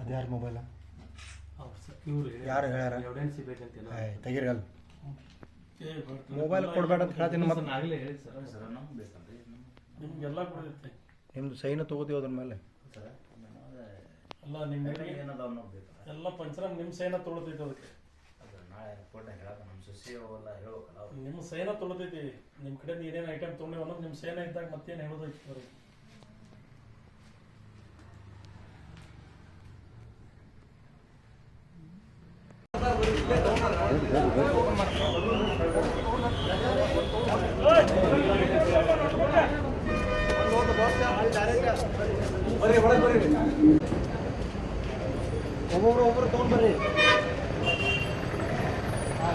ಅದ್ಯಾರ mobile ಹೌದು sir ಇವ್ರು ಯಾರು ಹೇಳ್ಯಾರ? ಎವಿಡೆನ್ಸ್ ಬೇಕಂತಿಲ್ಲ ತೆಗಿರಲ್ಲ ಮೊಬೈಲ್ ಕೊಡ್ಬೇಡ ಅಂತ ಹೇಳ್ತೀನಿ ಮತ್ತೆ. ಆಗಲೇ ಹೇಳಿ ಸರ್ ಸರ್ ನಮ್ಗೆ ಬೇಕಂದ್ರೆ ನಿಮ್ಗೆಲ್ಲ ಕೊಡುತ್ತೆ. ನಿಮ್ದು ಸೈನ್ ತಗೋತೀವಿ ಅದ್ರ ಮೇಲೆ? ಸರ್ ಅಲ್ಲ ನಿಮ್ಮ ಏನದ ಅನ್ನೋದು ಬೇಕು ಎಲ್ಲ ಪಂಚರಾಮ್ ನಿಮ್ಮ ಸೈನ ತೊಗೊಳ್ತೈತೆ ಅದಕ್ಕೆ. ನಾಳೆ ರಿಪೋರ್ಟ್ನಾಗ ನಮ್ಮ ಸೊಸಿ ಅವೆಲ್ಲ ಹೇಳ್ಬೇಕಲ್ಲ ಅವ್ರು ನಿಮ್ಮ ಸೇನ ತೊಳೆದೈತಿ ನಿಮ್ಮ ಕಡೆ ಏನೇನು ಐಟಮ್ ತೊಗೊಂಡಿವಿ ಅನ್ನೋದು ನಿಮ್ಮ ಸೈನ ಇದ್ದಾಗ ಮತ್ತೇನು ಹೇಳೋದೈತಿ ಅವ್ರಿಗೆ ಒಬ್ಬೊಬ್ರು ಒಬ್ಬರು ತೊಗೊಂಡ್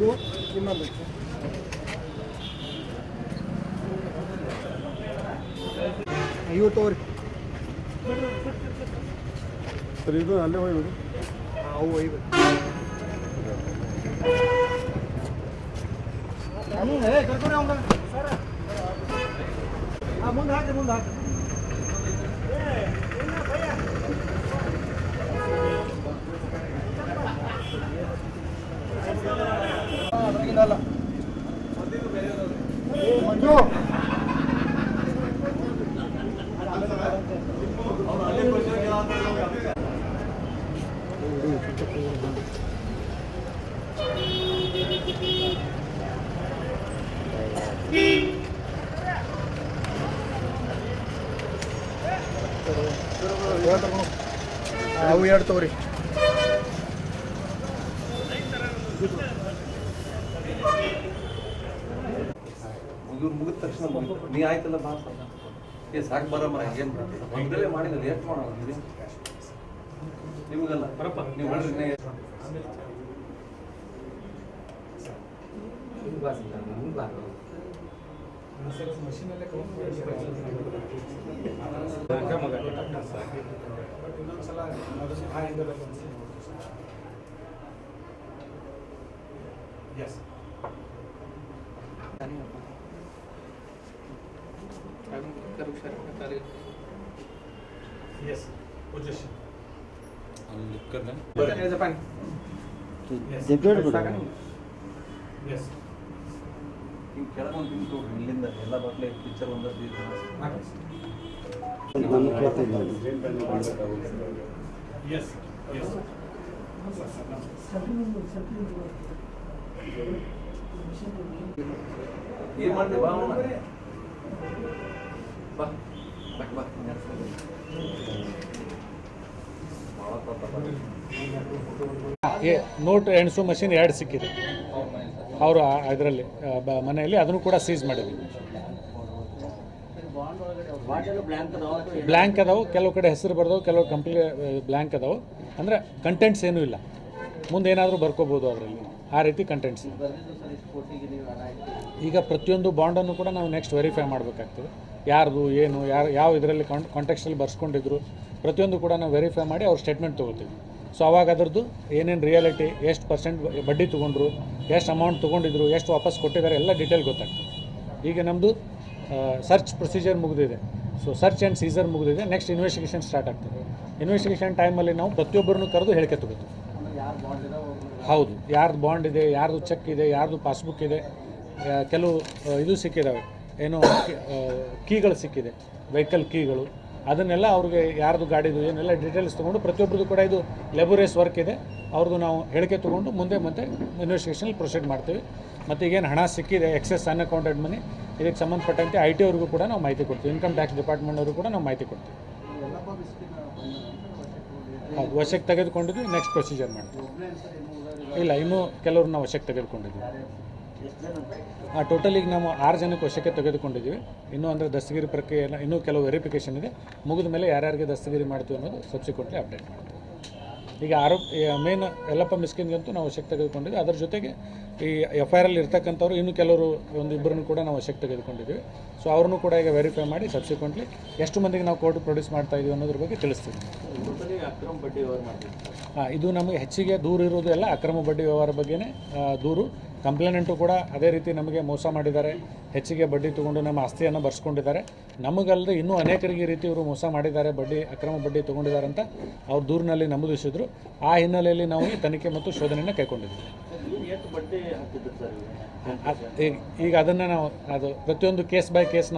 ಇವತ್ತಿಲ್ಲ ಇದು ಇನ್ನೊಂದು ಇವು ತಗೋರಿ ಸರ್ ಇದು ಅಲ್ಲೇ ಹೋಗ್ಬೋದು ಅವು ಐದು ಕರ್ಕೊಂಡು ಅವ್ನ ಹಾಂ ಮುಂದೆ ಹಾಕಿ ಮುಂದೆ ಹಾಕಿ ಮಂಜು ಅವು ಎರಡು ತಗೋರಿ ಇವ್ರು ಮುಗಿದ ತಕ್ಷಣ. ನೀ ಆಯ್ತಲ್ಲ ಬಾ ಏ ಸಾಕು ಬರಮ್ಮ ಏನು ಮೊದಲೇ ಮಾಡಿದ್ರೆ ಎಷ್ಟು ಮಾಡೋದು ಇದು ನಿಮಗಲ್ಲ. ಬರಪ್ಪ. ನೀವು ಹೇಳ್ರಿ ನಾ ಎಷ್ಟು- ಎಸ್ ಪೊಸಿಷನ್ ಎಸ್ ಹಿಂಗೆ ಕೆಳಗೊಂದು ನಿಂತು ನೋಡ್ರಿ ಇಲ್ಲಿಂದ ಎಲ್ಲ ಬಟ್ಲೆ ಪಿಕ್ಚರ್ ಒಂದಷ್ಟು ಇದು ಎಸ್ ಎಸ್ ಏನು ಮಾಡಿದೆ ಬಾ ಅವನ ಬಾ ಬಾ ಬಾ ಏ ನೋಟ್ ಎಣಿಸೋ ಮಷಿನ್ ಎರಡು ಸಿಕ್ಕಿದೆ. ಅವರು ಅದರಲ್ಲಿ ಮನೆಯಲ್ಲಿ ಅದನ್ನು ಕೂಡ ಸೀಸ್ ಮಾಡಿದ್ವಿ ಬ್ಲ್ಯಾಂಕ್ ಅದಾವು ಕೆಲವು ಕಡೆ ಹೆಸರು ಬರ್ದವು ಕೆಲವು ಕಂಪ್ಲೀಟ್ ಬ್ಲ್ಯಾಂಕ್ ಅದಾವು. ಅಂದರೆ ಕಂಟೆಂಟ್ಸ್ ಏನೂ ಇಲ್ಲ. ಮುಂದೆ ಏನಾದರೂ ಬರ್ಕೋಬೋದು ಅದರಲ್ಲಿ. ಆ ರೀತಿ ಕಂಟೆಂಟ್ಸ್ ಈಗ ಪ್ರತಿಯೊಂದು ಬಾಂಡನ್ನು ಕೂಡ ನಾವು ನೆಕ್ಸ್ಟ್ ವೆರಿಫೈ ಮಾಡಬೇಕಾಗ್ತದೆ. ಯಾರ್ದು, ಏನು, ಯಾರು, ಯಾವ ಇದರಲ್ಲಿ ಕಾಂಟ್ ಕಾಂಟೆಕ್ಸ್ಟಲ್ಲಿ ಬರ್ಸ್ಕೊಂಡಿದ್ರು, ಪ್ರತಿಯೊಂದು ಕೂಡ ನಾವು ವೆರಿಫೈ ಮಾಡಿ ಅವ್ರ ಸ್ಟೇಟ್ಮೆಂಟ್ ತೊಗೋತೀವಿ. ಸೊ ಅವಾಗ ಅದರದ್ದು ಏನೇನು ರಿಯಾಲಿಟಿ ಎಷ್ಟು ಪರ್ಸೆಂಟ್ ಬಡ್ಡಿ ತೊಗೊಂಡ್ರು, ಎಷ್ಟು ಅಮೌಂಟ್ ತೊಗೊಂಡಿದ್ರು, ಎಷ್ಟು ವಾಪಸ್ ಕೊಟ್ಟಿದ್ದಾರೆ, ಎಲ್ಲ ಡೀಟೇಲ್ ಗೊತ್ತಾಗ್ತದೆ. ಈಗ ನಮ್ಮದು ಸರ್ಚ್ ಪ್ರೊಸೀಜರ್ ಮುಗಿದಿದೆ. ಸೊ ಸರ್ಚ್ ಆ್ಯಂಡ್ ಸೀಸರ್ ಮುಗಿದಿದೆ. ನೆಕ್ಸ್ಟ್ ಇನ್ವೆಸ್ಟಿಗೇಷನ್ ಸ್ಟಾರ್ಟ್ ಆಗ್ತದೆ. ಇನ್ವೆಸ್ಟಿಗೇಷನ್ ಟೈಮಲ್ಲಿ ನಾವು ಪ್ರತಿಯೊಬ್ಬರನ್ನು ಕರೆದು ಹೇಳಿಕೆ ತಗೋತೀವಿ. ಹೌದು. ಯಾರ್ದು ಬಾಂಡ್ ಇದೆ, ಯಾರ್ದು ಚೆಕ್ ಇದೆ, ಯಾರ್ದು ಪಾಸ್ಬುಕ್ ಇದೆ ಕೆಲವು ಇದು ಸಿಕ್ಕಿದ್ದಾವೆ ಏನು ಕೀಗಳು ಸಿಕ್ಕಿದೆ ವೆಹಿಕಲ್ ಕೀಗಳು. ಅದನ್ನೆಲ್ಲ ಅವ್ರಿಗೆ ಯಾರ್ದು ಗಾಡಿದು ಏನೆಲ್ಲ ಡೀಟೇಲ್ಸ್ ತೊಗೊಂಡು ಪ್ರತಿಯೊಬ್ಬರದು ಕೂಡ ಇದು ಲೆಬೋರೇಸ್ ವರ್ಕ್ ಇದೆ. ಅವ್ರದ್ದು ನಾವು ಹೇಳಿಕೆ ತೊಗೊಂಡು ಮುಂದೆ ಮತ್ತೆ ಇನ್ವೆಸ್ಟಿಗೇಷನ್ ಪ್ರೊಸೀಡ್ ಮಾಡ್ತೀವಿ. ಮತ್ತು ಈಗೇನು ಹಣ ಸಿಕ್ಕಿದೆ ಎಕ್ಸೆಸ್ ಅನ್ಅಕೌಂಟೆಡ್ ಮನಿ ಇದಕ್ಕೆ ಸಂಬಂಧಪಟ್ಟಂತೆ ಐ ಟಿ ಅವ್ರಿಗೂ ಕೂಡ ನಾವು ಮಾಹಿತಿ ಕೊಡ್ತೀವಿ. ಇನ್ಕಮ್ ಟ್ಯಾಕ್ಸ್ ಡಿಪಾರ್ಟ್ಮೆಂಟ್ ಅವರು ಕೂಡ ನಾವು ಮಾಹಿತಿ ಕೊಡ್ತೀವಿ. ಹೌದು, ವಶಕ್ಕೆ ತೆಗೆದುಕೊಂಡಿದ್ವಿ ನೆಕ್ಸ್ಟ್ ಪ್ರೊಸೀಜರ್ ಮಾಡ್ತೀವಿ. ಇಲ್ಲ, ಇನ್ನೂ ಕೆಲವ್ರನ್ನ ವಶಕ್ಕೆ ತೆಗೆದುಕೊಂಡಿದ್ವಿ ಆ ಟೋಟಲ್ ಈಗ ನಾವು ಆರು ಜನಕ್ಕೆ ವಶಕ್ಕೆ ತೆಗೆದುಕೊಂಡಿದ್ದೀವಿ. ಇನ್ನೂ ಅಂದರೆ ದಸ್ತಗಿರಿ ಪ್ರಕ್ರಿಯೆ ಎಲ್ಲ ಇನ್ನೂ ಕೆಲವು ವೆರಿಫಿಕೇಷನ್ ಇದೆ. ಮುಗಿದ ಮೇಲೆ ಯಾರ್ಯಾರಿಗೆ ದಸ್ತಗಿರಿ ಮಾಡ್ತೀವಿ ಅನ್ನೋದು ಸಬ್ಸಿಕ್ವೆಂಟ್ಲಿ ಅಪ್ಡೇಟ್ ಮಾಡ್ತೀವಿ. ಈಗ ಆರೋಪ ಮೇನ್ ಯಲ್ಲಪ್ಪ ಮಿಸ್ಕಿನ್ಗಂತೂ ನಾವು ವಶಕ್ಕೆ ತೆಗೆದುಕೊಂಡಿದ್ವಿ. ಅದರ ಜೊತೆಗೆ ಈ ಎಫ್ ಐ ಆರಲ್ಲಿ ಇರ್ತಕ್ಕಂಥವ್ರು ಇನ್ನೂ ಕೆಲವರು ಒಂದು ಇಬ್ಬರನ್ನು ಕೂಡ ನಾವು ವಶಕ್ಕೆ ತೆಗೆದುಕೊಂಡಿದ್ದೀವಿ ಸೊ ಅವ್ರನ್ನೂ ಕೂಡ ಈಗ ವೆರಿಫೈ ಮಾಡಿ ಸಬ್ಸಿಕ್ವೆಂಟ್ಲಿ ಎಷ್ಟು ಮಂದಿಗೆ ನಾವು ಕೋರ್ಟ್ ಪ್ರೊಡ್ಯೂಸ್ ಮಾಡ್ತಾ ಇದೀವಿ ಅನ್ನೋದ್ರ ಬಗ್ಗೆ ತಿಳಿಸ್ತೀವಿ. ಹಾಂ ಇದು ನಮಗೆ ಹೆಚ್ಚಿಗೆ ದೂರು ಇರೋದು ಎಲ್ಲ ಅಕ್ರಮ ಬಡ್ಡಿ ವ್ಯವಹಾರ ಬಗ್ಗೆನೇ ದೂರು. ಕಂಪ್ಲೇನೆಂಟು ಕೂಡ ಅದೇ ರೀತಿ ನಮಗೆ ಮೋಸ ಮಾಡಿದ್ದಾರೆ. ಹೆಚ್ಚಿಗೆ ಬಡ್ಡಿ ತೊಗೊಂಡು ನಮ್ಮ ಆಸ್ತಿಯನ್ನು ಬರ್ಸ್ಕೊಂಡಿದ್ದಾರೆ. ನಮಗಲ್ಲದೆ ಇನ್ನೂ ಅನೇಕರಿಗೆ ಈ ರೀತಿ ಇವರು ಮೋಸ ಮಾಡಿದ್ದಾರೆ ಬಡ್ಡಿ ಅಕ್ರಮ ಬಡ್ಡಿ ತೊಗೊಂಡಿದ್ದಾರೆ ಅಂತ ಅವ್ರ ದೂರಿನಲ್ಲಿ ನಮೂದಿಸಿದ್ರು ಆ ಹಿನ್ನೆಲೆಯಲ್ಲಿ ನಾವು ಈ ತನಿಖೆ ಮತ್ತು ಶೋಧನೆಯನ್ನು ಕೈಗೊಂಡಿದ್ದೀವಿ. ಈಗ ಅದನ್ನು ನಾವು ಅದು ಪ್ರತಿಯೊಂದು ಕೇಸ್ ಬೈ ಕೇಸ್ ನಾವು